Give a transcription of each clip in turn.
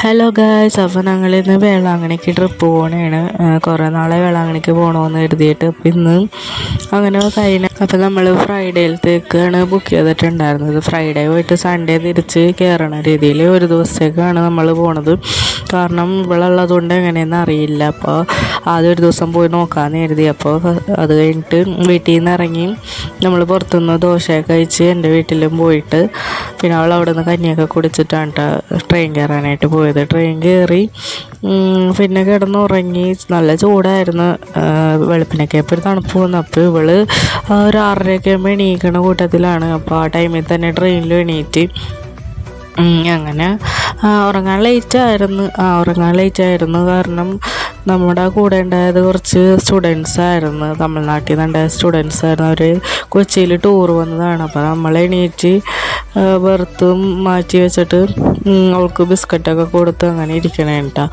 Hello guys അപ്പോൾ ഞങ്ങൾ ഇന്ന് വേളാങ്ങണിക്ക് ട്രിപ്പ് പോകണേണ് കുറേ നാളെ വേളാങ്ങണിക്ക് പോകണമെന്ന് കരുതിയിട്ട് അപ്പോൾ ഇന്ന് അങ്ങനെ കഴിഞ്ഞ അപ്പോൾ നമ്മൾ ഫ്രൈഡേയിലത്തേക്കാണ് ബുക്ക് ചെയ്തിട്ടുണ്ടായിരുന്നത്. ഫ്രൈഡേ പോയിട്ട് സൺഡേ തിരിച്ച് കയറണ രീതിയിൽ ഒരു ദിവസത്തേക്കാണ് നമ്മൾ പോണത്. കാരണം ഇവിടെ ഉള്ളതുകൊണ്ട് എങ്ങനെയെന്ന് അറിയില്ല. അപ്പോൾ ആദ്യം ഒരു ദിവസം പോയി നോക്കാമെന്ന് കരുതി. അപ്പോൾ അത് കഴിഞ്ഞിട്ട് വീട്ടിൽ നിന്ന് ഇറങ്ങി നമ്മൾ പുറത്തുനിന്ന് ദോശയൊക്കെ കഴിച്ച് എന്റെ വീട്ടിലും പോയിട്ട് പിന്നെ അവൾ അവിടെ നിന്ന് കഞ്ഞിയൊക്കെ കുടിച്ചിട്ടാണ് ട്ടോ ട്രെയിൻ കയറാനായിട്ട് പോയത്. ട്രെയിൻ കയറി പിന്നെ കിടന്നുറങ്ങി. നല്ല ചൂടായിരുന്നു. വെളുപ്പിനൊക്കെ അപ്പോൾ തണുപ്പ് വന്നു. അപ്പോൾ ഇവൾ ഒരു ആറരയൊക്കെ ആകുമ്പോൾ എണീക്കണ കൂട്ടത്തിലാണ്. അപ്പോൾ ആ ടൈമിൽ തന്നെ ട്രെയിനിൽ എണീറ്റ് അങ്ങനെ ഉറങ്ങാൻ ലേറ്റായിരുന്നു ആ ഉറങ്ങാൻ ലേറ്റായിരുന്നു കാരണം നമ്മുടെ കൂടെ ഉണ്ടായത് കുറച്ച് സ്റ്റുഡൻസ് ആയിരുന്നു. തമിഴ്നാട്ടിൽ നിന്നുണ്ടായ സ്റ്റുഡൻസ് ആയിരുന്നു. അവർ കൊച്ചിയിൽ ടൂർ വന്നതാണ്. അപ്പോൾ നമ്മൾ എണീറ്റ് ബർത്തും മാറ്റി വെച്ചിട്ട് അവൾക്ക് ബിസ്ക്കറ്റൊക്കെ കൊടുത്ത് അങ്ങനെ ഇരിക്കണേ കേട്ടോ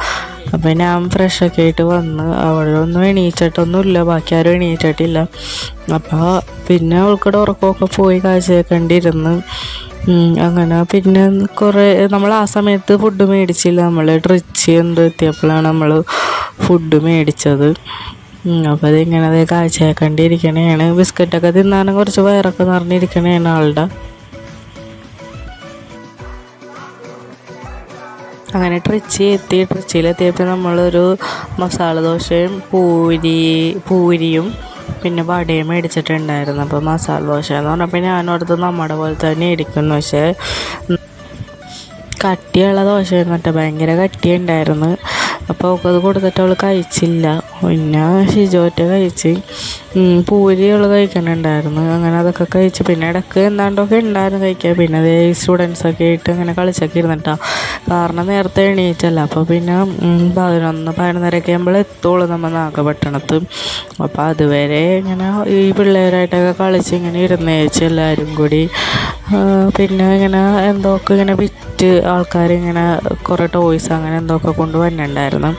അപ്പോൾ ഞാൻ ഫ്രഷൊക്കെ ആയിട്ട് വന്ന് അവളൊന്നും എണീച്ചിട്ടൊന്നുമില്ല ബാക്കി ആരും എണീച്ചിട്ടില്ല അപ്പോൾ പിന്നെ അവൾക്കിടെ ഉറക്കമൊക്കെ പോയി കാഴ്ചയൊക്കെണ്ടിരുന്ന് അങ്ങനെ പിന്നെ കുറേ നമ്മൾ ആ സമയത്ത് ഫുഡ് മേടിച്ചില്ല. നമ്മൾ ട്രിച്ച് എന്ത് എത്തിയപ്പോഴാണ് നമ്മൾ ഫുഡ് മേടിച്ചത്. അപ്പോൾ അതിങ്ങനെ അതേ കാഴ്ചയൊക്കെ കണ്ടിരിക്കണേണ്. ബിസ്ക്കറ്റൊക്കെ തിന്നാനും കുറച്ച് വയറൊക്കെ നിറഞ്ഞിരിക്കണേണ് ആളുടെ അങ്ങനെ ട്രിച്ചി എത്തി ട്രിച്ചിയിലെത്തിയപ്പോൾ നമ്മളൊരു മസാല ദോശയും പൂരി പൂരിയും പിന്നെ വടയും മേടിച്ചിട്ടുണ്ടായിരുന്നു. അപ്പോൾ മസാല ദോശ എന്ന് പറഞ്ഞപ്പോൾ ഞാനോടത്ത് നമ്മുടെ പോലെ തന്നെ ഇരിക്കുന്നു. പക്ഷേ കട്ടിയുള്ള ദോശ എന്നിട്ട് ഭയങ്കര കട്ടിയുണ്ടായിരുന്നു. അപ്പോൾ അത് കൊടുത്തിട്ട് അവൾ കഴിച്ചില്ല. പിന്നെ ഷിജോറ്റ കഴിച്ച് പൂരികൾ കഴിക്കണുണ്ടായിരുന്നു. അങ്ങനെ അതൊക്കെ കഴിച്ച് പിന്നെ ഇടയ്ക്ക് എന്താണ്ടൊക്കെ ഉണ്ടായിരുന്നു കഴിക്കുക പിന്നെ അതേ സ്റ്റുഡൻസൊക്കെ ആയിട്ട് അങ്ങനെ കളിച്ചൊക്കെ ഇരുന്നിട്ടാ. കാരണം നേരത്തെ എണീറ്റല്ല. അപ്പോൾ പിന്നെ പതിനൊന്ന് പതിനൊന്നരയൊക്കെ ആകുമ്പോൾ എത്തുള്ളൂ നമ്മൾ നാഗപട്ടണത്ത്. അപ്പോൾ അതുവരെ ഇങ്ങനെ ഈ പിള്ളേരായിട്ടൊക്കെ കളിച്ച് ഇങ്ങനെ ഇരുന്നേച്ച് എല്ലാവരും കൂടി പിന്നെ ഇങ്ങനെ എന്തൊക്കെ ഇങ്ങനെ വിറ്റ് ആൾക്കാർ ഇങ്ങനെ കുറേ ടോയ്സ് അങ്ങനെ എന്തൊക്കെ കൊണ്ട് വന്നിട്ടുണ്ടായിരുന്നു.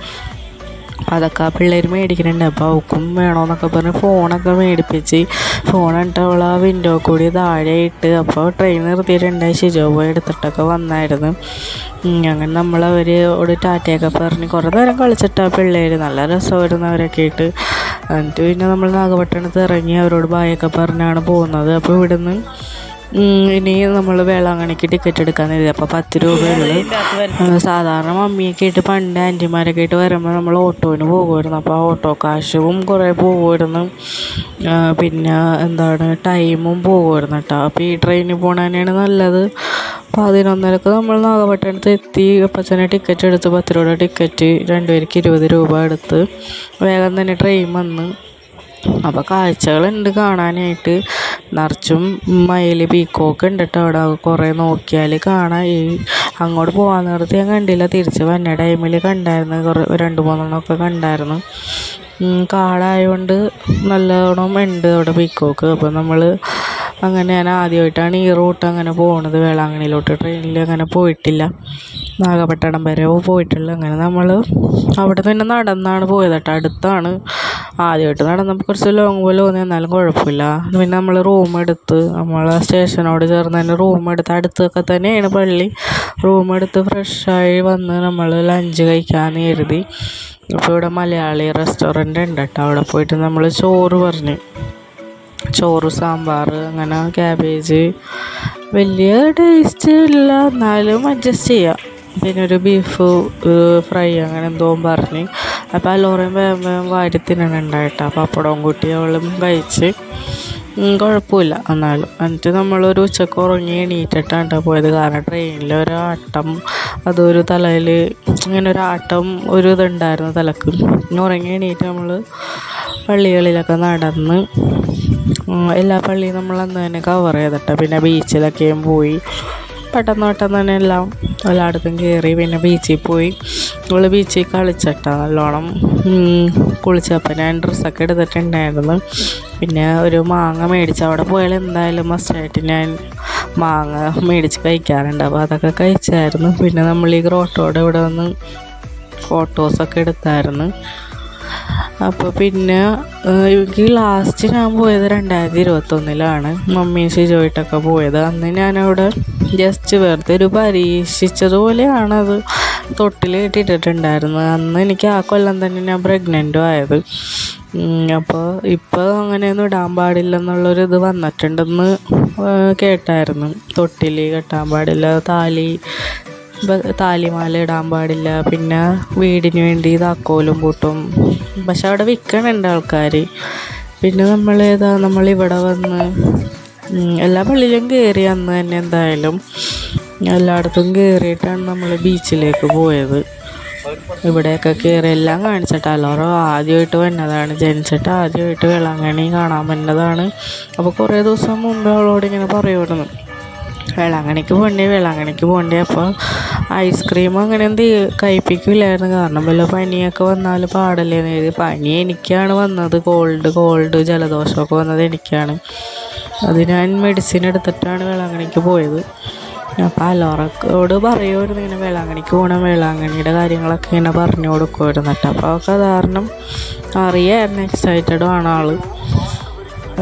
അതൊക്കെ ആ പിള്ളേർ മേടിക്കുന്നുണ്ട് അപ്പോൾ അവൾക്കും വേണമെന്നൊക്കെ പറഞ്ഞ് ഫോണൊക്കെ മേടിപ്പിച്ച് ഫോൺ കണ്ടിട്ട് അവൾ ആ വിൻഡോ കൂടി താഴെ ഇട്ട് അപ്പോൾ ട്രെയിൻ നിർത്തിയിട്ടുണ്ട്. ഷിജോ പോയി എടുത്തിട്ടൊക്കെ വന്നായിരുന്നു. അങ്ങനെ നമ്മൾ അവരോട് ടാറ്റയൊക്കെ പറഞ്ഞ് കുറേ നേരം കളിച്ചിട്ട് ആ പിള്ളേർ നല്ല രസമായിരുന്നു അവരൊക്കെ ആയിട്ട്. എന്നിട്ട് പിന്നെ നമ്മൾ നാഗപട്ടണത്ത് ഇറങ്ങി അവരോട് ബായൊക്കെ പറഞ്ഞാണ് പോകുന്നത്. അപ്പോൾ ഇവിടുന്ന് ഇനി നമ്മൾ വേളാങ്കണിക്ക് ടിക്കറ്റ് എടുക്കാൻ കരുതി. അപ്പോൾ പത്ത് രൂപയുള്ളൂ സാധാരണ മമ്മിയൊക്കെ ആയിട്ട് പണ്ട് ആന്റിമാരൊക്കെ ആയിട്ട് വരുമ്പോൾ നമ്മൾ ഓട്ടോയിന് പോകുമായിരുന്നു അപ്പോൾ ഓട്ടോ കാശും കുറേ പോകുമായിരുന്നു പിന്നെ എന്താണ് ടൈമും പോകുമായിരുന്നു കേട്ടോ അപ്പോൾ ഈ ട്രെയിനിൽ പോകണ നല്ലത്. നല്ലത് പതിനൊന്നരക്ക് നമ്മൾ നാഗപട്ടണത്ത് എത്തി. അപ്പം തന്നെ ടിക്കറ്റ് എടുത്ത് പത്ത് രൂപയുടെ ടിക്കറ്റ് രണ്ടുപേർക്ക് ഇരുപത് രൂപ എടുത്ത് വേഗം തന്നെ ട്രെയിൻ വന്ന് അപ്പോൾ കാഴ്ചകളുണ്ട് കാണാനായിട്ട്. നിറച്ചും മയിൽ പീക്കോക്ക് ഉണ്ട് കേട്ടോ അവിടെ കുറേ നോക്കിയാൽ കാണാം. ഈ അങ്ങോട്ട് പോകാൻ നേരത്ത് ഞാൻ കണ്ടില്ല. തിരിച്ച് വന്ന ടൈമിൽ കണ്ടായിരുന്നു. കുറേ രണ്ട് മൂന്നെണ്ണമൊക്കെ കണ്ടായിരുന്നു. കാടായതുകൊണ്ട് നല്ലോണം ഉണ്ട് അവിടെ പീക്കോക്ക് അപ്പോൾ നമ്മൾ അങ്ങനെ ഞാൻ ആദ്യമായിട്ടാണ് ഈ റൂട്ട് അങ്ങനെ പോകുന്നത് വേളാങ്കണ്ണിയിലോട്ട്. ട്രെയിനിൽ അങ്ങനെ പോയിട്ടില്ല. നാഗപട്ടണം വരെ പോയിട്ടുള്ളൂ. അങ്ങനെ നമ്മൾ അവിടെ തന്നെ നടന്നാണ് പോയത് കേട്ടോ അടുത്താണ്. ആദ്യമായിട്ട് നടന്നപ്പോൾ കുറച്ച് ലോങ് പോലെ തോന്നി. എന്നാലും കുഴപ്പമില്ല. പിന്നെ നമ്മൾ റൂം എടുത്ത് നമ്മൾ സ്റ്റേഷനോട് ചേർന്ന് തന്നെ റൂം എടുത്ത് അടുത്തൊക്കെ തന്നെയാണ് പള്ളി. റൂം എടുത്ത് ഫ്രഷായി വന്ന് നമ്മൾ ലഞ്ച് കഴിക്കാൻ കരുതി. അപ്പോൾ ഇവിടെ മലയാളി റെസ്റ്റോറന്റ് ഉണ്ട് കേട്ടോ. അവിടെ പോയിട്ട് നമ്മൾ ചോറ് പറഞ്ഞു. ചോറ് സാമ്പാർ അങ്ങനെ ക്യാബേജ്. വലിയ ടേസ്റ്റ് ഇല്ല. എന്നാലും അഡ്ജസ്റ്റ് ചെയ്യാം. പിന്നെ ഒരു ബീഫ് ഫ്രൈ അങ്ങനെ എന്തോ പറഞ്ഞ്. അപ്പോൾ അലോറയും വേഗം വേഗം വാരി തിന്നണുണ്ടായിട്ടാ. പപ്പടവും കൂട്ടി അവളും കഴിച്ച്. കുഴപ്പമില്ല എന്നാലും. എന്നിട്ട് നമ്മളൊരു ഉച്ചയ്ക്ക് ഉറങ്ങി എണീറ്റിട്ടാണ് പോയത്. കാരണം ട്രെയിനിൽ ഒരാട്ടം അതൊരു തലയിൽ ഇങ്ങനെ ഒരു ആട്ടം ഒരു ഇതുണ്ടായിരുന്നു തലക്ക്. ഉറങ്ങി എണീറ്റ് നമ്മൾ പള്ളികളിലൊക്കെ നടന്ന് എല്ലാ പള്ളിയും നമ്മൾ അന്ന് തന്നെ കവർ ചെയ്തിട്ട്. പിന്നെ ബീച്ചിലൊക്കെയും പോയി. പെട്ടെന്ന് പെട്ടെന്ന് തന്നെ എല്ലാം എല്ലായിടത്തും കയറി പിന്നെ ബീച്ചിൽ പോയി. നമ്മൾ ബീച്ചിൽ കളിച്ചിട്ട നല്ലോണം. കുളിച്ചപ്പോൾ ഞാൻ ഡ്രസ്സൊക്കെ എടുത്തിട്ടുണ്ടായിരുന്നു. പിന്നെ ഒരു മാങ്ങ മേടിച്ച് അവിടെ പോയാൽ എന്തായാലും മസ്റ്റായിട്ട് ഞാൻ മാങ്ങ മേടിച്ച് കഴിക്കാറുണ്ട്. അപ്പോൾ അതൊക്കെ കഴിച്ചായിരുന്നു. പിന്നെ നമ്മൾ ഈ ഗ്രോട്ടോടെ ഇവിടെ വന്ന് ഫോട്ടോസൊക്കെ എടുത്തായിരുന്നു. അപ്പോൾ പിന്നെ എനിക്ക് ലാസ്റ്റ് ഞാൻ പോയത് രണ്ടായിരത്തി ഇരുപത്തൊന്നിലാണ് മമ്മിയും ഷിജോയിട്ടൊക്കെ പോയത്. അന്ന് ഞാനവിടെ ജസ്റ്റ് വെറുതെ ഒരു പരീക്ഷിച്ചതുപോലെയാണത്. തൊട്ടിൽ കെട്ടിട്ടിട്ടുണ്ടായിരുന്നു. അന്ന് എനിക്ക് ആ കൊല്ലം തന്നെ ഞാൻ പ്രഗ്നന്റും ആയത്. അപ്പോൾ ഇപ്പോൾ അങ്ങനെയൊന്നും ഇടാൻ പാടില്ലെന്നുള്ളൊരു ഇത് വന്നിട്ടുണ്ടെന്ന് കേട്ടായിരുന്നു. തൊട്ടിൽ കെട്ടാൻ പാടില്ല താലി താലിമാല ഇടാൻ പാടില്ല. പിന്നെ വീടിന് വേണ്ടി താക്കോലും കൂട്ടും. പക്ഷെ അവിടെ വിൽക്കണുണ്ട് ആൾക്കാർ പിന്നെ നമ്മൾ ഏതാ നമ്മളിവിടെ വന്ന് എല്ലാ പള്ളിയിലും കയറി അന്ന് തന്നെ എന്തായാലും എല്ലായിടത്തും കയറിയിട്ടാണ് നമ്മൾ ബീച്ചിലേക്ക് പോയത്. ഇവിടെയൊക്കെ കയറി എല്ലാം കാണിച്ചിട്ട് അലോറ ആദ്യമായിട്ട് വന്നതാണ്. ജനിച്ചിട്ട് ആദ്യമായിട്ട് വേളാങ്കണ്ണി കാണാൻ വന്നതാണ്. അപ്പോൾ കുറേ ദിവസം മുമ്പ് അവളോട് ഇങ്ങനെ പറയുമായിരുന്നു വേളാങ്കണ്ണിക്ക് പോകണ്ടേ വേളാങ്കണ്ണിക്ക് പോകണ്ടേ. അപ്പോൾ ഐസ്ക്രീം അങ്ങനെ എന്ത് കഴിപ്പിക്കില്ലായിരുന്നു. കാരണം വല്ല പനിയൊക്കെ വന്നാൽ പാടല്ലേന്ന് എഴുതി പനി എനിക്കാണ് വന്നത്. കോൾഡ് കോൾഡ് ജലദോഷമൊക്കെ വന്നത് എനിക്കാണ്. അത് ഞാൻ മെഡിസിൻ എടുത്തിട്ടാണ് വേളാങ്കണ്ണിക്ക് പോയത്. അപ്പോൾ അലോറക്കോട് പറയുമായിരുന്നു ഇങ്ങനെ വേളാങ്കണിക്ക് പോകണം വേളാങ്കണിയുടെ കാര്യങ്ങളൊക്കെ ഇങ്ങനെ പറഞ്ഞു കൊടുക്കുമായിരുന്നു അപ്പോൾ കാരണം അറിയാമായിരുന്നു എക്സൈറ്റഡും ആണ് ആൾ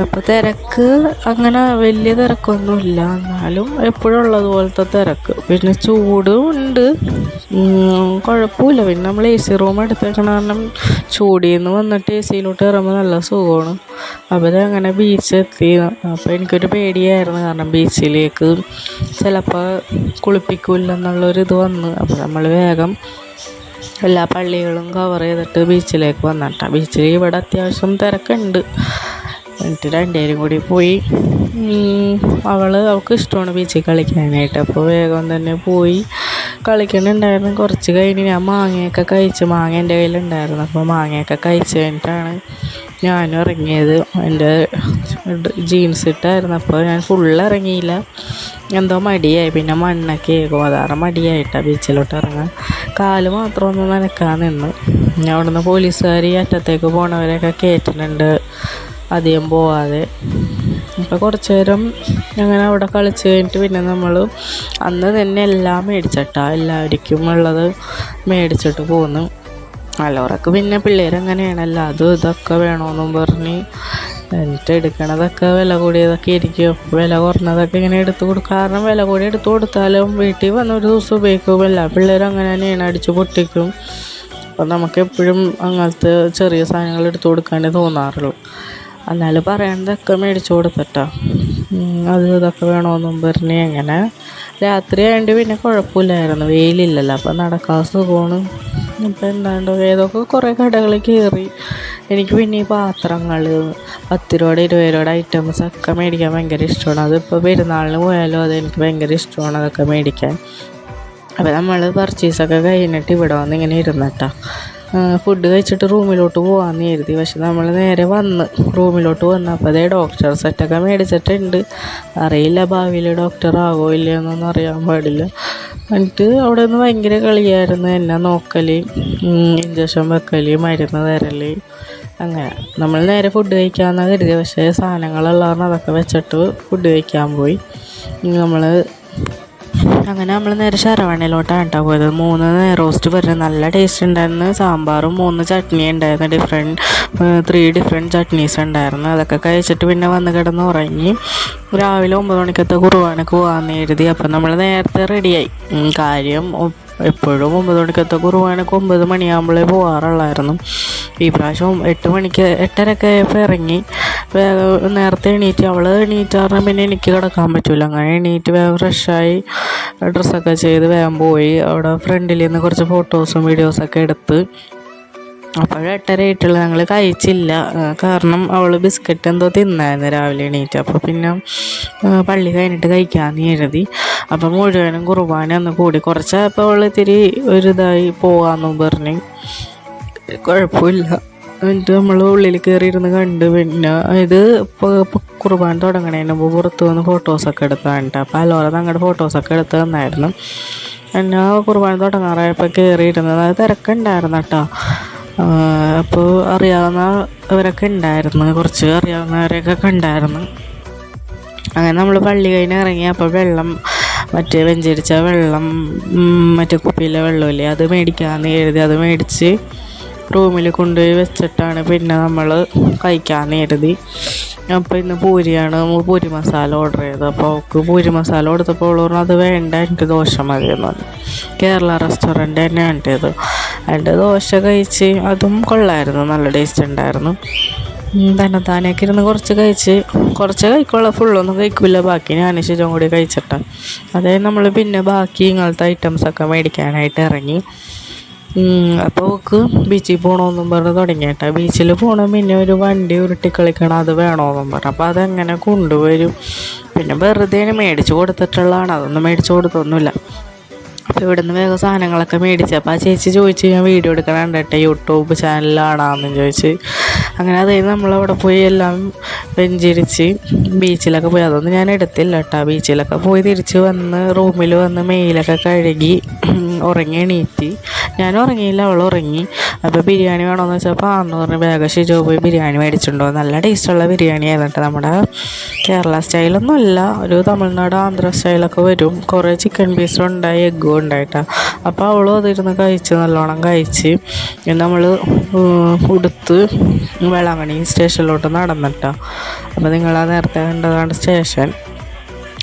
അപ്പോൾ തിരക്ക് അങ്ങനെ വലിയ തിരക്കൊന്നുമില്ല. എന്നാലും എപ്പോഴും ഉള്ളതുപോലത്തെ തിരക്ക്. പിന്നെ ചൂടും ഉണ്ട്. കുഴപ്പമില്ല. പിന്നെ നമ്മൾ എ സി റൂം എടുത്തേക്കണ കാരണം ചൂടിൽ നിന്ന് വന്നിട്ട് എ സിയിലോട്ട് ഇറങ്ങുമ്പോൾ നല്ല സുഖമാണ്. അപ്പോൾ അങ്ങനെ ബീച്ച് എത്തി. അപ്പോൾ എനിക്കൊരു പേടിയായിരുന്നു. കാരണം ബീച്ചിലേക്ക് ചിലപ്പോൾ കുളിപ്പിക്കില്ല എന്നുള്ളൊരിത് വന്ന്. അപ്പോൾ നമ്മൾ വേഗം എല്ലാ പള്ളികളും കവർ ചെയ്തിട്ട് ബീച്ചിലേക്ക് വന്നിട്ടാണ് ബീച്ചിൽ ഇവിടെ അത്യാവശ്യം തിരക്കുണ്ട്. എന്നിട്ട് രണ്ടുപേരും കൂടി പോയി. അവൾ അവൾക്ക് ഇഷ്ടമാണ് ബീച്ചിൽ കളിക്കാനായിട്ട്. അപ്പോൾ വേഗം തന്നെ പോയി കളിക്കണുണ്ടായിരുന്നു കുറച്ച് കഴിഞ്ഞ് ഞാൻ മാങ്ങയൊക്കെ കഴിച്ച് മാങ്ങ എന്റെ കയ്യിലുണ്ടായിരുന്നു. അപ്പോൾ മാങ്ങയൊക്കെ കഴിച്ച് കഴിഞ്ഞിട്ടാണ് ഞാനും ഇറങ്ങിയത്. എന്റെ ജീൻസ് ഇട്ടായിരുന്നു. അപ്പോൾ ഞാൻ ഫുൾ ഇറങ്ങിയില്ല. എന്തോ മടിയായി. പിന്നെ മണ്ണൊക്കെ ഗോതാറ മടിയായിട്ടാണ് ബീച്ചിലോട്ട് ഇറങ്ങാൻ. കാൽ മാത്രം ഒന്ന് നനക്കാൻ നിന്ന്. ഞാൻ അവിടുന്ന് പോലീസുകാർ അറ്റത്തേക്ക് പോണവരെയൊക്കെ കയറ്റുന്നുണ്ട് അധികം പോവാതെ. അപ്പോൾ കുറച്ച് നേരം അങ്ങനെ അവിടെ കളിച്ച് കഴിഞ്ഞിട്ട് പിന്നെ നമ്മൾ അന്ന് തന്നെ എല്ലാം മേടിച്ചിട്ടാ. എല്ലാവർക്കും ഉള്ളത് മേടിച്ചിട്ട് പോന്നു. അലോറക്ക് പിന്നെ പിള്ളേരങ്ങനെയാണല്ലോ? അതും ഇതൊക്കെ വേണമെന്നും പറഞ്ഞ് എന്നിട്ട് എടുക്കണതൊക്കെ വില കൂടിയതൊക്കെ ഇരിക്കും വില കുറഞ്ഞതൊക്കെ ഇങ്ങനെ എടുത്ത് കൊടുക്കും കാരണം വില കൂടി എടുത്ത് കൊടുത്താലും വീട്ടിൽ വന്ന ഒരു ദിവസം ഉപയോഗിക്കും എല്ലാ പിള്ളേരും അങ്ങനെ തന്നെയാണ് അടിച്ച് പൊട്ടിക്കും. അപ്പം നമുക്ക് എപ്പോഴും അങ്ങനത്തെ ചെറിയ സാധനങ്ങൾ എടുത്ത് കൊടുക്കാനേ തോന്നാറുള്ളൂ. എന്നാൽ പറയണതൊക്കെ മേടിച്ചു കൊടുത്തിട്ടോ. അത് ഇതൊക്കെ വേണമെന്നും പറഞ്ഞ് അങ്ങനെ. രാത്രി ആയതുകൊണ്ട് പിന്നെ കുഴപ്പമില്ലായിരുന്നു. വെയിലില്ലല്ലോ. അപ്പം നടക്കാൻ സുഖമാണ്. ഇപ്പം എന്താണ്ട് ഏതൊക്കെ കുറേ കടകളിൽ കയറി എനിക്ക് പിന്നെ ഈ പാത്രങ്ങൾ പത്ത് രൂപയുടെ ഐറ്റംസ് ഒക്കെ മേടിക്കാൻ ഭയങ്കര ഇഷ്ടമാണ്. അതിപ്പോൾ പെരുന്നാളിന് പോയാലും അത് എനിക്ക് ഭയങ്കര ഇഷ്ടമാണ് അതൊക്കെ മേടിക്കാൻ. അപ്പോൾ നമ്മൾ പർച്ചേസൊക്കെ കഴിഞ്ഞിട്ട് ഇവിടെ വന്ന് ഇങ്ങനെ ഇരുന്നിട്ടാ ഫുഡ് കഴിച്ചിട്ട് റൂമിലോട്ട് പോകാമെന്ന് കരുതി. പക്ഷെ നമ്മൾ നേരെ വന്ന് റൂമിലോട്ട് വന്നപ്പോൾ അതേ ഡോക്ടർ സെറ്റൊക്കെ മേടിച്ചിട്ടുണ്ട്. അറിയില്ല ഭാവിയിൽ ഡോക്ടർ ആകോ ഇല്ലയെന്നൊന്നും അറിയാൻ പാടില്ല. എന്നിട്ട് അവിടെ നിന്ന് ഭയങ്കര കളിയായിരുന്നു. എന്നെ നോക്കൽ ഇഞ്ചക്ഷൻ വെക്കൽ മരുന്ന് തരൽ അങ്ങനെ. നമ്മൾ നേരെ ഫുഡ് കഴിക്കാമെന്നാണ് കരുതിയത് പക്ഷേ സാധനങ്ങളുള്ളതാണ് അതൊക്കെ വെച്ചിട്ട് ഫുഡ് കഴിക്കാൻ പോയി. നമ്മൾ അങ്ങനെ നമ്മൾ നേരെ ശരവണയിലോട്ടാണ് കേട്ടോ പോയത്. മൂന്ന് റോസ്റ്റ് പറഞ്ഞ് നല്ല ടേസ്റ്റ് ഉണ്ടായിരുന്നു. സാമ്പാറും മൂന്ന് ചട്നി ഉണ്ടായിരുന്നു. ഡിഫറെന്റ് ത്രീ ഡിഫറെന്റ് ചട്നീസ് ഉണ്ടായിരുന്നു. അതൊക്കെ കഴിച്ചിട്ട് പിന്നെ വന്ന് കിടന്ന് ഉറങ്ങി. രാവിലെ ഒമ്പത് മണിക്കത്തെ കുറുവാനൊക്കെ പോകാമെന്ന് എഴുതി അപ്പം നമ്മൾ നേരത്തെ റെഡിയായി കാര്യം എപ്പോഴും ഒമ്പത് മണിക്കത്തെ കുറുവാനൊക്കെ ഒമ്പത് മണിയാകുമ്പോഴേ പോകാറുള്ളായിരുന്നു ഈ പ്രാവശ്യം എട്ട് മണിക്ക് എട്ടരക്കെ ആയപ്പോൾ ഇറങ്ങി. നേരത്തെ എണീറ്റ് അവൾ എണീറ്റ് പറഞ്ഞാൽ പിന്നെ എനിക്ക് കിടക്കാൻ പറ്റില്ല അങ്ങനെ എണീറ്റ് വേഗം ഫ്രഷായി ഡ്രസ്സൊക്കെ ചെയ്ത് വേഗം പോയി. അവിടെ ഫ്രണ്ടിൽ നിന്ന് കുറച്ച് ഫോട്ടോസും വീഡിയോസൊക്കെ എടുത്ത്. അപ്പോൾ എട്ടര ആയിട്ടുള്ള. ഞങ്ങൾ കഴിച്ചില്ല. കാരണം അവൾ ബിസ്ക്കറ്റ് എന്തോ തിന്നായിരുന്നു രാവിലെ എണീറ്റ്. അപ്പോൾ പിന്നെ പള്ളി കഴിഞ്ഞിട്ട് കഴിക്കാമെന്ന് എഴുതി അപ്പോൾ മുഴുവനും കുർബാന ഒന്ന് കൂടി. കുറച്ചായപ്പോൾ അവൾ ഇത്തിരി ഒരു ഇതായി പോകാമെന്നും പറഞ്ഞ്. കുഴപ്പമില്ല. എന്നിട്ട് നമ്മൾ ഉള്ളിൽ കയറിയിരുന്ന് കണ്ട് പിന്നെ ഇത് കുർബാൻ തുടങ്ങണതിന് മുമ്പ് പുറത്ത് വന്ന് ഫോട്ടോസൊക്കെ എടുക്കാനുണ്ട് അപ്പോൾ അലോറ തങ്ങളുടെ ഫോട്ടോസൊക്കെ എടുത്ത് തന്നായിരുന്നു. എന്നെ കുർബാന തുടങ്ങാറായപ്പോൾ കയറിയിരുന്നത് അത് തിരക്കുണ്ടായിരുന്നു കേട്ടോ. അപ്പോൾ അറിയാവുന്നവരൊക്കെ ഉണ്ടായിരുന്നു കുറച്ച് അറിയാവുന്നവരെയൊക്കെ കണ്ടായിരുന്നു അങ്ങനെ നമ്മൾ പള്ളി കഴിഞ്ഞ് ഇറങ്ങി അപ്പോൾ വെള്ളം മറ്റേ വെഞ്ചരിച്ച വെള്ളം മറ്റേ കുപ്പിയിലെ വെള്ളമില്ലേ അത് മേടിക്കാമെന്ന് എഴുതി അത് മേടിച്ച് റൂമിൽ കൊണ്ടുപോയി വെച്ചിട്ടാണ് പിന്നെ നമ്മൾ കഴിക്കാൻ നേരതി. അപ്പോൾ ഇന്ന് പൂരിയാണ് പൂരി മസാല ഓർഡർ ചെയ്തത്. അപ്പോൾ അവൾക്ക് പൂരി മസാല കൊടുത്തപ്പോൾ അവൾ പറഞ്ഞു അത് വേണ്ട എനിക്ക് ദോശ മതി എന്ന് പറഞ്ഞു. കേരള റെസ്റ്റോറന്റ് തന്നെയാണ് ചെയ്തത് അതിന്റെ ദോശ കഴിച്ച് അതും കൊള്ളായിരുന്നു നല്ല ടേസ്റ്റ് ഉണ്ടായിരുന്നു. തന്നെ താനേക്ക് ഇരുന്ന് കുറച്ച് കഴിച്ച് കുറച്ച് കഴിക്കുള്ള ഫുള്ളൊന്നും കഴിക്കില്ല ബാക്കി ഞാൻ ശേഷം കൂടി കഴിച്ചിട്ടാണ് അതായത് നമ്മൾ പിന്നെ ബാക്കി ഇങ്ങനത്തെ ഐറ്റംസൊക്കെ മേടിക്കാനായിട്ട് ഇറങ്ങി. അപ്പോൾ ഓക്ക് ബീച്ചിൽ പോകണമെന്നും പറഞ്ഞ് തുടങ്ങിയിട്ടാ ബീച്ചിൽ പോകണം പിന്നെ ഒരു വണ്ടി ഉരുട്ടി കളിക്കണം അത് വേണമെന്നും പറഞ്ഞു. അപ്പോൾ അതെങ്ങനെ കൊണ്ടുവരും. പിന്നെ വെറുതെ മേടിച്ച് കൊടുത്തിട്ടുള്ളതാണ്. അതൊന്നും മേടിച്ച് കൊടുത്തൊന്നുമില്ല. അപ്പോൾ ഇവിടുന്ന് വേഗം സാധനങ്ങളൊക്കെ മേടിച്ച്. അപ്പോൾ ആ ചേച്ചി ചോദിച്ച് ഞാൻ വീഡിയോ എടുക്കണം കണ്ടിട്ട് യൂട്യൂബ് ചാനലിലാണെന്ന് ചോദിച്ച്. അങ്ങനെ അതായത് നമ്മളവിടെ പോയി എല്ലാം വെഞ്ചിരിച്ച് ബീച്ചിലൊക്കെ പോയി. അതൊന്നും ഞാൻ എടുത്തില്ല കേട്ടോ. ബീച്ചിലൊക്കെ പോയി തിരിച്ച് വന്ന് റൂമിൽ വന്ന് മെയിലൊക്കെ കഴുകി ഉറങ്ങി എണീറ്റ് ഞാൻ ഉറങ്ങിയില്ല അവൾ ഉറങ്ങി. അപ്പോൾ ബിരിയാണി വേണമെന്ന് വെച്ചപ്പോൾ ആന്ന് പറഞ്ഞ് വേഗം ഷിജോ പോയി ബിരിയാണി മേടിച്ചിട്ടുണ്ടോ? നല്ല ടേസ്റ്റുള്ള ബിരിയാണി ആയിരുന്നു നമ്മുടെ കേരള സ്റ്റൈലൊന്നും അല്ല. ഒരു തമിഴ്നാട് ആന്ധ്ര സ്റ്റൈലൊക്കെ വരും. കുറേ ചിക്കൻ പീസും ഉണ്ടായി എഗ്ഗും ഉണ്ടായിട്ടാ അപ്പോൾ അവളും അതിരുന്ന് കഴിച്ച് നല്ലോണം കഴിച്ച് നമ്മൾ ഉടുത്ത് വേളാങ്കണി സ്റ്റേഷനിലോട്ട് നടന്നിട്ടാണ് അപ്പോൾ നിങ്ങളാ നേരത്തെ കണ്ടതാണ് സ്റ്റേഷൻ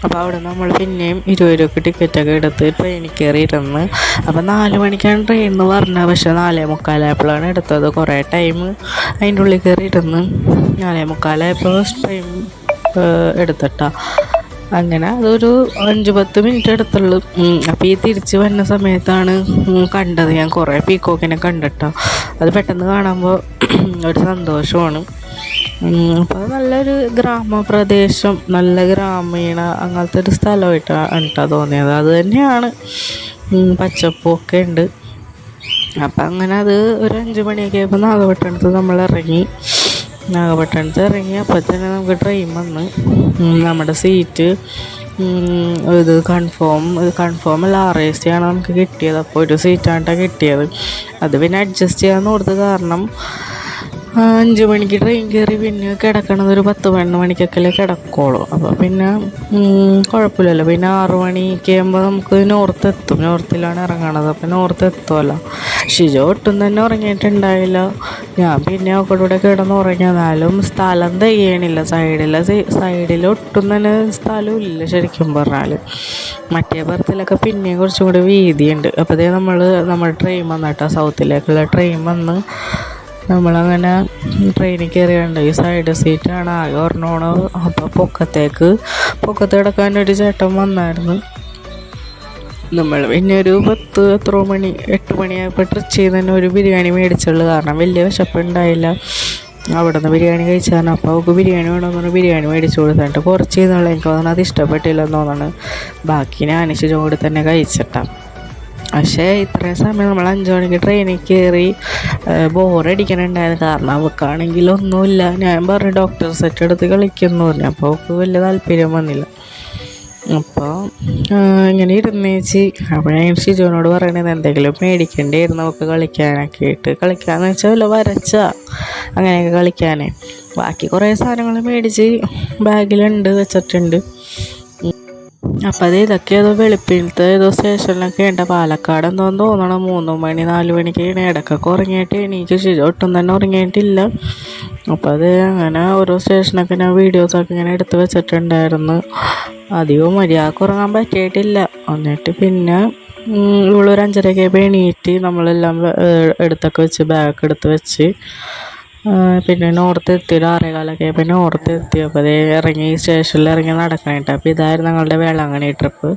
അപ്പോൾ അവിടെ നമ്മൾ പിന്നെയും ഇരുപത് രൂപയ്ക്ക് ടിക്കറ്റൊക്കെ എടുത്ത് ട്രെയിനിൽ കയറി ഇരുന്ന് അപ്പോൾ നാല് മണിക്കാണ് ട്രെയിൻ എന്ന് പറഞ്ഞത്. പക്ഷേ നാലേ മുക്കാലായപ്പോഴാണ് എടുത്തത്. കുറേ ടൈം അതിന്റെ ഉള്ളിൽ കയറി ഇരുന്ന് നാലേ മുക്കാലായപ്പോൾ ട്രെയിൻ എടുത്തിട്ടാ. അങ്ങനെ അതൊരു അഞ്ച് പത്ത് മിനിറ്റ് എടുത്തുള്ളൂ. അപ്പോൾ ഈ തിരിച്ച് വരുന്ന സമയത്താണ് കണ്ടത്. ഞാൻ കുറേ പീക്കോക്കിനെ കണ്ടിട്ടോ. അത് പെട്ടെന്ന് കാണുമ്പോൾ ഒരു സന്തോഷമാണ്. അപ്പോൾ നല്ലൊരു ഗ്രാമപ്രദേശം നല്ല ഗ്രാമീണ അങ്ങനത്തെ ഒരു സ്ഥലമായിട്ടാണ് കേട്ടോ തോന്നിയത്. അത് തന്നെയാണ്. പച്ചപ്പൊക്കെ ഉണ്ട്. അപ്പം അങ്ങനെ അത് ഒരു അഞ്ച് മണിയൊക്കെ ആയപ്പോൾ നാഗപട്ടണത്ത് നമ്മൾ ഇറങ്ങി നാഗപട്ടണത്ത് ഇറങ്ങി അപ്പോൾ തന്നെ നമുക്ക് ട്രെയിൻ വന്ന്. നമ്മുടെ സീറ്റ് ഇത് കൺഫേം കൺഫേം അല്ല ആർ എ സി ആണ് നമുക്ക് കിട്ടിയത്. അപ്പോൾ ഒരു സീറ്റാണ് കിട്ടിയത്. അത് പിന്നെ അഡ്ജസ്റ്റ് ചെയ്യാൻ കൊടുത്തത് കാരണം അഞ്ച് മണിക്ക് ട്രെയിൻ കയറി പിന്നെ കിടക്കണത് ഒരു പത്ത് പതിനൊന്ന് മണിക്കൊക്കെ കിടക്കുള്ളൂ. അപ്പോൾ പിന്നെ കുഴപ്പമില്ലല്ലോ. പിന്നെ ആറു മണിക്ക് ആകുമ്പോൾ നമുക്ക് നോർത്ത് എത്തും. നോർത്തിലാണ് ഇറങ്ങണത്. അപ്പോൾ നോർത്ത് എത്തുമല്ലോ ഷിജോ ഒട്ടും തന്നെ ഉറങ്ങിയിട്ടുണ്ടായില്ല. ഞാൻ പിന്നെ അവക്കൂടെ കിടന്ന് ഉറങ്ങിയതാലും സ്ഥലം തികയണില്ല. സൈഡിൽ സൈഡിൽ ഒട്ടും തന്നെ സ്ഥലമില്ല ശരിക്കും പറഞ്ഞാൽ മറ്റേ ബർത്തിലൊക്കെ പിന്നെയും കുറച്ചും കൂടി വീതിയുണ്ട്. അപ്പോഴത്തേ നമ്മൾ നമ്മുടെ ട്രെയിൻ വന്നിട്ടാണ് സൗത്തിലേക്കുള്ള ട്രെയിൻ വന്ന് നമ്മളങ്ങനെ ട്രെയിനിൽ കയറിയുണ്ട് ഈ സൈഡ് സീറ്റാണ് ആകെ ഒരെണ്ണമാണ്. അപ്പോൾ പൊക്കത്തേക്ക് പൊക്കത്ത് കിടക്കാൻ ഒരു ചേട്ടൻ വന്നായിരുന്നു. നമ്മൾ പിന്നെ ഒരു പത്ത് എത്ര മണി എട്ട് മണിയായപ്പോൾ ട്രിച്ചിയിൽ തന്നെ ഒരു ബിരിയാണി മേടിച്ചുള്ളൂ. കാരണം വലിയ വിശപ്പുണ്ടായില്ല. അവിടെ നിന്ന് ബിരിയാണി കഴിച്ചാണ്. അപ്പോൾ അവൾക്ക് ബിരിയാണി വേണമെന്ന് പറഞ്ഞാൽ ബിരിയാണി മേടിച്ചു കൊടുത്തിട്ട് കുറച്ച് ചെയ്യുന്നുള്ള എനിക്ക് തോന്നുന്നത് അത് ഇഷ്ടപ്പെട്ടില്ലെന്ന് തോന്നുന്നു ബാക്കി ഞാൻ കൂടി തന്നെ കഴിച്ചിട്ടാണ് പക്ഷേ ഇത്രയും സമയം നമ്മൾ അഞ്ച് മണിക്ക് ട്രെയിനിൽ കയറി ബോറടിക്കണുണ്ടായിരുന്നു കാരണം അവൾക്കാണെങ്കിൽ ഒന്നുമില്ല. ഞാൻ പറഞ്ഞു ഡോക്ടർ സെറ്റ് എടുത്ത് കളിക്കുന്നു. പറഞ്ഞു. അപ്പോൾ അവൾക്ക് വലിയ താല്പര്യം വന്നില്ല. അപ്പോൾ ഇങ്ങനെ ഇരുന്നേച്ച് അപ്പോൾ ഞാൻ ഷിജുവിനോട് പറയണത് എന്തെങ്കിലും മേടിക്കേണ്ടിയിരുന്നു അവൾക്ക് കളിക്കാനൊക്കെ ആയിട്ട്. കളിക്കാന്ന് വെച്ചാൽ വല്ല വരച്ച അങ്ങനെയൊക്കെ കളിക്കാനേ. ബാക്കി കുറേ സാധനങ്ങൾ മേടിച്ച് ബാഗിലുണ്ട് വെച്ചിട്ടുണ്ട്. അപ്പം അത് ഇതൊക്കെ ഏതോ വെളുപ്പിലത്തെ ഏതോ സ്റ്റേഷനിലൊക്കെ ഉണ്ട്. പാലക്കാട് എന്തോന്ന് തോന്നണം. മൂന്ന് മണി നാല് മണിക്കാണ്. ഇടയ്ക്കൊക്കെ ഉറങ്ങിയിട്ട് എണീക്ക് ഒട്ടും തന്നെ ഉറങ്ങിയിട്ടില്ല. അപ്പം അത് അങ്ങനെ ഓരോ സ്റ്റേഷനൊക്കെ ഞാൻ വീഡിയോസൊക്കെ ഇങ്ങനെ എടുത്ത് വെച്ചിട്ടുണ്ടായിരുന്നു. അധികവും മര്യാദയ്ക്ക് ഉറങ്ങാൻ പറ്റിയിട്ടില്ല. എന്നിട്ട് പിന്നെ ഇവളൊരു അഞ്ചരയ്ക്ക് എണീറ്റ് നമ്മളെല്ലാം എടുത്തൊക്കെ വെച്ച് ബാഗ് എടുത്ത് വെച്ച് പിന്നെ നോർത്ത് എത്തി ഒരു ആറേകാലൊക്കെ ആയപ്പോൾ നോർത്ത് എത്തിയപ്പോൾ ഇറങ്ങി സ്റ്റേഷനിൽ ഇറങ്ങി നടക്കാനായിട്ട് അപ്പോൾ ഇതായിരുന്നു ഞങ്ങളുടെ വേളാങ്കണ്ണി ട്രിപ്പ്.